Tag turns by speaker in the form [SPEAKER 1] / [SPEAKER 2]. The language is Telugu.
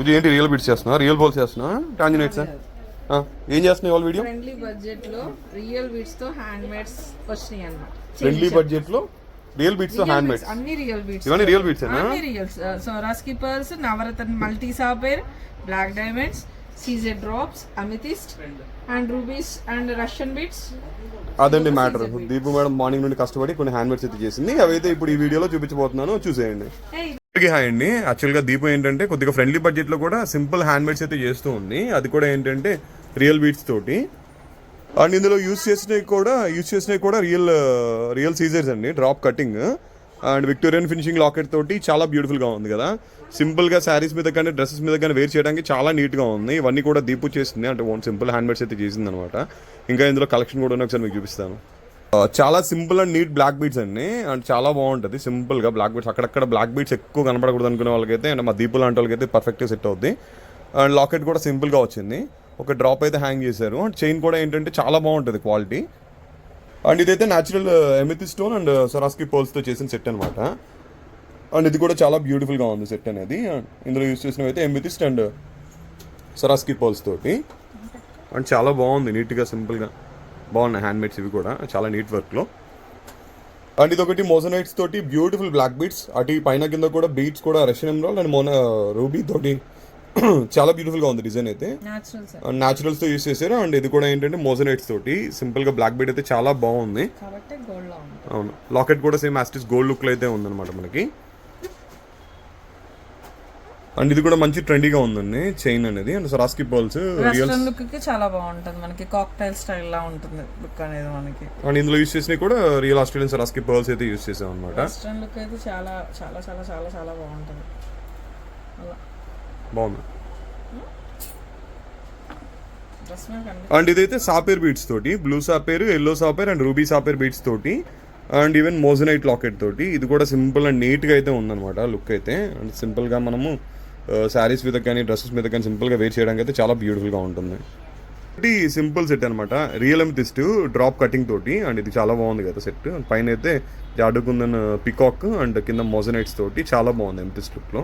[SPEAKER 1] ఇది ఏంటి రియల్ బిట్స్ చేస్తున్నా? రియల్ బాల్స్ చేస్తున్నా? టాంజినైట్స్ ఏం చేస్తున్నాయి వాళ్ళ వీడియో
[SPEAKER 2] ఫ్రెండ్లీ బడ్జెట్లో రియల్ బిట్స్తో హ్యాండ్ మేడ్స్ వచ్చినాయి అన్నమాట.
[SPEAKER 1] ఫ్రెండ్లీ బడ్జెట్లో రియల్ బిట్స్ హ్యాండ్ మేడ్స్
[SPEAKER 2] అన్ని రియల్ బిట్స్
[SPEAKER 1] ఇవన్నీ రియల్ బిట్స్
[SPEAKER 2] అన్ని real so Swarovski pearls navratna multi sapphire black diamonds CZ drops amethyst and rubies and Russian beads
[SPEAKER 1] అదండి మ్యాటర్ దీపు మేడం మార్నింగ్ నుండి కష్టపడి కొన్ని హ్యాండ్ మేడ్స్ అయితే చేసింది. అవైతే ఇప్పుడు ఈ వీడియోలో చూపించబోతున్నాను. చూసేయండి. హాయ్ అండి యాక్చువల్గా దీపం ఏంటంటే కొద్దిగా ఫ్రెండ్లీ బడ్జెట్లో కూడా సింపుల్ హ్యాండ్ మేడ్స్ అయితే చేస్తూ ఉంది. అది కూడా ఏంటంటే రియల్ బీట్స్ తోటి. అండ్ ఇందులో యూస్ చేసినవి కూడా యూస్ చేసినవి కూడా రియల్ రియల్ సీజర్స్ అండి drop cutting. And Victorian finishing locket తోటి చాలా బ్యూటిఫుల్గా ఉంది కదా. సింపుల్గా శారీస్ మీద కానీ డ్రెస్సెస్ మీద కానీ వేర్ చేయడానికి చాలా నీట్గా ఉంది. ఇవన్నీ కూడా దీపు చేసింది. అంటే ఓన్ సింపుల్ హ్యాండ్ మేడ్స్ అయితే చేసింది అనమాట ఇంకా ఇందులో కలెక్షన్ కూడా ఉంది. ఒకసారి మీకు చూపిస్తాను. Uh, చాలా simple and neat black beads అండి. అండ్ చాలా బాగుంటుంది సింపుల్గా బ్లాక్ బీట్స్. అక్కడక్కడ బ్లాక్ బీట్స్ ఎక్కువ కనపడకూడదు అనుకునే వాళ్ళకైతే అండ్ మా దీపు లాంటి వాళ్ళకైతే పర్ఫెక్ట్గా సెట్ అవుద్ది. అండ్ లాకెట్ కూడా సింపుల్గా వచ్చింది. ఒక డ్రాప్ అయితే హ్యాంగ్ చేశారు. అండ్ చైన్ కూడా ఏంటంటే చాలా బాగుంటుంది క్వాలిటీ. అండ్ ఇదైతే natural amethyst stone and uh, Swarovski పోల్స్తో చేసిన సెట్ అనమాట అండ్ ఇది కూడా చాలా బ్యూటిఫుల్గా ఉంది సెట్ అనేది. ఇందులో యూస్ చేసినవి అయితే ఎమితిస్ట్ అండ్ సరాస్కి పోల్స్ తోటి. అండ్ చాలా బాగుంది నీట్గా సింపుల్గా బాగున్నాయి హ్యాండ్ మేడ్స్ ఇవి కూడా. చాలా నీట్ వర్క్లో అండ్ ఇది ఒకటి మోజనైట్స్ తోటి బ్యూటిఫుల్ బ్లాక్ బీట్స్. అటు పైన కింద కూడా బీట్స్ కూడా రష్యన్ ఎమరాల్డ్ అండ్ మోన రూబీ తోటి చాలా బ్యూటిఫుల్గా ఉంది డిజైన్ అయితే. న్యాచురల్స్తో యూస్ చేశారు. అండ్ ఇది కూడా ఏంటంటే మోజనైట్స్ తోటి. సింపుల్గా బ్లాక్ బీట్ అయితే చాలా బాగుంది.
[SPEAKER 2] కాబట్టి గోల్డ్లో ఉంది.
[SPEAKER 1] అవును. లాకెట్ కూడా సేమ్ యాస్టిస్ గోల్డ్ లుక్లో అయితే ఉందన్నమాట మనకి. అండ్ ఇది కూడా మంచి ట్రెండీగా ఉందండి చైన్ అనేది. And Swarovski balls real
[SPEAKER 2] western లుక్కి చాలా బాగుంటుంది మనకి. కాక్టైల్ స్టైల్ లా ఉంటుంది లుక్ అనేది మనకి.
[SPEAKER 1] అండ్ ఇందులో యూస్ చేసినవి కూడా రియల్ ఆస్ట్రేలియన్ సరాస్కి పర్ల్స్ అయితే యూస్ చేసాం అనమాట
[SPEAKER 2] వెస్ట్రన్ లుక్ అయితే చాలా చాలా చాలా చాలా చాలా బాగుంటుంది.
[SPEAKER 1] బాగుంది. అండ్. ఇదైతే సాపేర్ బీట్స్ తోటి blue sapphire yellow sapphire and ruby sapphire beads తోటి అండ్ ఈవెన్ మోజనైట్ లాకెట్ తోటి ఇది కూడా సింపుల్ అండ్ నీట్గా అయితే ఉందన్నమాట లుక్ అయితే. అండ్ సింపుల్గా మనము శారీస్ మీద కానీ డ్రెస్సెస్ మీద కానీ సింపుల్గా వేర్ చేయడానికి అయితే చాలా బ్యూటిఫుల్గా ఉంటుంది. ఒకటి సింపుల్ సెట్ అనమాట రియల్ ఎమితిస్ట్ డ్రాప్ కటింగ్ తోటి అండ్ ఇది చాలా బాగుంది కదా సెట్. పైన అయితే జాడుకుందన్ పికాక్ అండ్ కింద మోజనైట్స్ తోటి చాలా బాగుంది ఎమితిస్ట్ లుక్లో